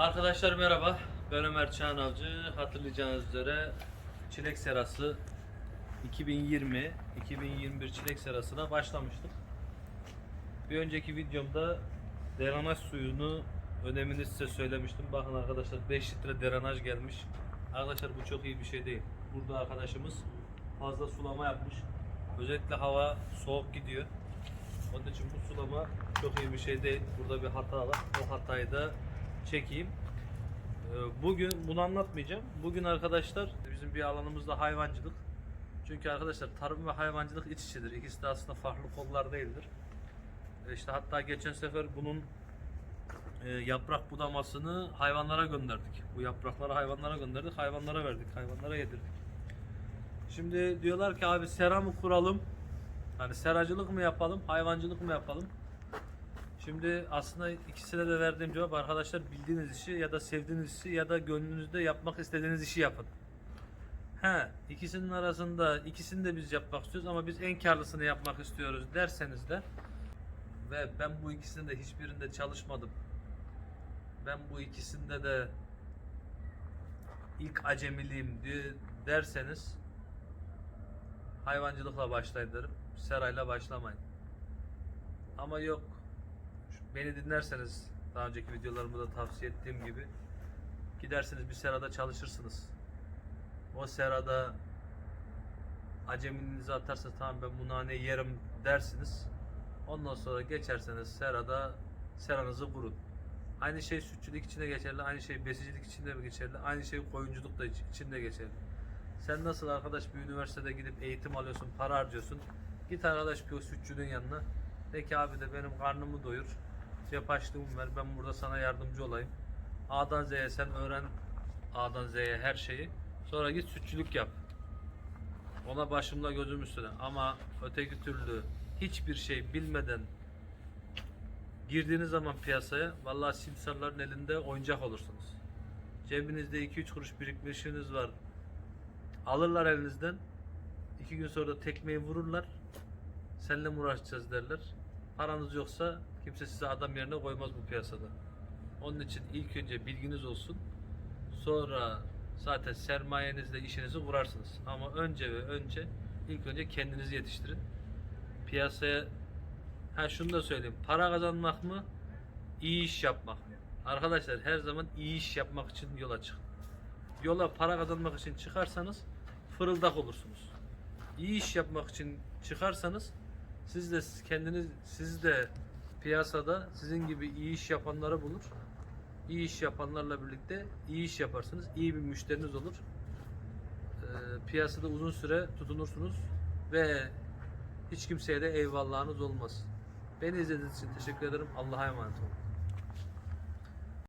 Arkadaşlar merhaba. Ben Ömer Çağan Avcı. Hatırlayacağınız üzere çilek serası 2020 2021 çilek serasına başlamıştık. Bir önceki videomda deranaj suyunu önemini size söylemiştim. Bakın arkadaşlar 5 litre deranaj gelmiş. Arkadaşlar bu çok iyi bir şey değil. Burada arkadaşımız fazla sulama yapmış. Özellikle hava soğuk gidiyor. Onun için bu sulama çok iyi bir şey değil. Burada bir hata var. O hatayı da çekeyim. Ee, Bugün bunu anlatmayacağım. Bugün arkadaşlar bizim bir alanımızda hayvancılık. Çünkü arkadaşlar tarım ve hayvancılık iç içedir. İkisi de aslında farklı kollar değildir. Ee, İşte hatta geçen sefer bunun e, yaprak budamasını hayvanlara gönderdik. Bu yaprakları hayvanlara gönderdik. Hayvanlara verdik. Hayvanlara yedirdik. Şimdi diyorlar ki abi sera mı kuralım? Hani seracılık mı yapalım, hayvancılık mı yapalım? Şimdi aslında ikisine de verdiğim cevap arkadaşlar bildiğiniz işi ya da sevdiğiniz işi ya da gönlünüzde yapmak istediğiniz işi yapın. He, ikisinin arasında ikisini de biz yapmak istiyoruz ama biz en karlısını yapmak istiyoruz derseniz de ve ben bu ikisinde de hiçbirinde çalışmadım. Ben bu ikisinde de ilk acemiliğim diye derseniz hayvancılıkla başlayın derim. Serayla başlamayın. Ama yok beni dinlerseniz daha önceki videolarımda da tavsiye ettiğim gibi gidersiniz bir serada çalışırsınız. O serada aceminizi atarsanız tamam ben bu naneyi yerim dersiniz. Ondan sonra geçerseniz serada seranızı kurun. Aynı şey sütçülük için de geçerli, aynı şey besicilik için de geçerli, aynı şey koyunculuk da için de geçerli. Sen nasıl arkadaş bir üniversitede gidip eğitim alıyorsun, para harcıyorsun. Git arkadaş bir o sütçünün yanına. De ki abi de benim karnımı doyur. Cep açlığımı ver. Ben burada sana yardımcı olayım. A'dan Z'ye sen öğren. A'dan Z'ye her şeyi. Sonra git sütçülük yap. Ona başımla gözüm üstüne. Ama öteki türlü hiçbir şey bilmeden girdiğiniz zaman piyasaya vallahi simsarların elinde oyuncak olursunuz. Cebinizde 2-3 kuruş birikmişiniz var. Alırlar elinizden. iki gün sonra tekmeyi vururlar. Seninle uğraşacağız derler. Paranız yoksa kimse size adam yerine koymaz bu piyasada. Onun için ilk önce bilginiz olsun. Sonra zaten sermayenizle işinizi kurarsınız. Ama önce ve önce ilk önce kendinizi yetiştirin. Piyasaya ha şunu da söyleyeyim. Para kazanmak mı? iyi iş yapmak mı? Arkadaşlar her zaman iyi iş yapmak için yola çıkın yola para kazanmak için çıkarsanız fırıldak olursunuz. İyi iş yapmak için çıkarsanız siz de kendiniz siz de piyasada sizin gibi iyi iş yapanları bulur. İyi iş yapanlarla birlikte iyi iş yaparsınız. iyi bir müşteriniz olur. Ee, piyasada uzun süre tutunursunuz ve hiç kimseye de eyvallahınız olmaz. Beni izlediğiniz için teşekkür ederim. Allah'a emanet olun.